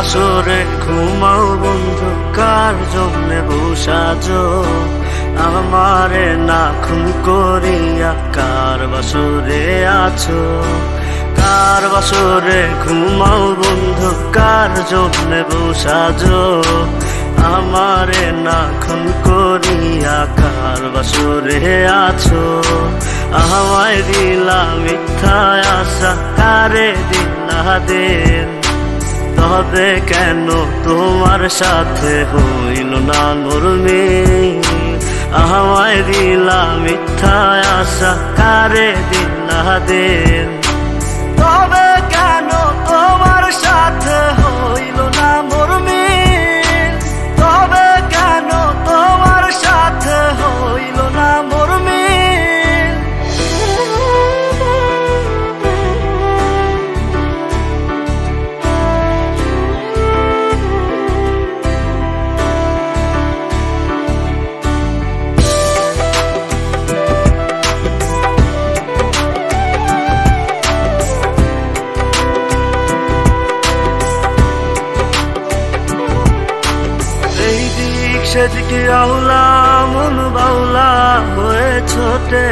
বাসরে ঘুমাও বন্ধু, কার জন্যে বসাজ আমারে না খুন করিয়া কার বাসরে আছো? কার বাসরে ঘুমাও বন্ধু, কার জন্যে বসাজ আমারে না খুন করিয়া কার বাসরে আছো? আমায় দিলা মিথ্যা আশা, কারে দিলা দেন? তবে কেন তোমার সাথে হইল না নরমে আমায় দিলা মিথ্যা আশা, কারে দেন? তবে কেন তোমার সাথে সেদিকে আউলা, মন বাউলা হয়ে ছোটে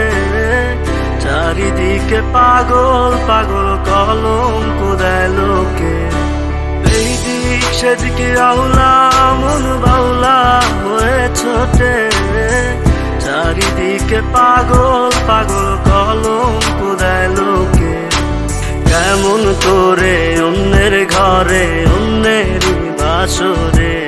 চারিদিকে পাগল পাগল কলম কোদায় লোকে। এই দিক সেদিকে আউলা, মন বাউলা হয়ে ছোটে চারিদিকে পাগল পাগল কলম কোদায় লোকে। কেমন করে অন্যের ঘরে অন্যের বাসরে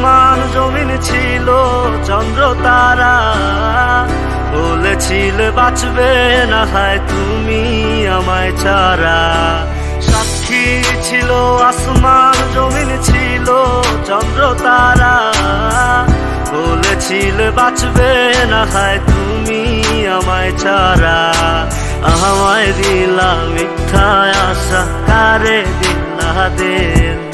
আসমান জমিন ছিল, চন্দ্র তারা। বলেছিলে, বাঁচবে না হয় তুমি আমায় ছাড়া। সাক্ষী ছিল, আসমান জমিন ছিল, চন্দ্র তারা। বলেছিলে, বাঁচবে না হয় তুমি আমায় ছাড়া। আমায় দিলা মিথ্যা আশা, কারে দিলা দেন?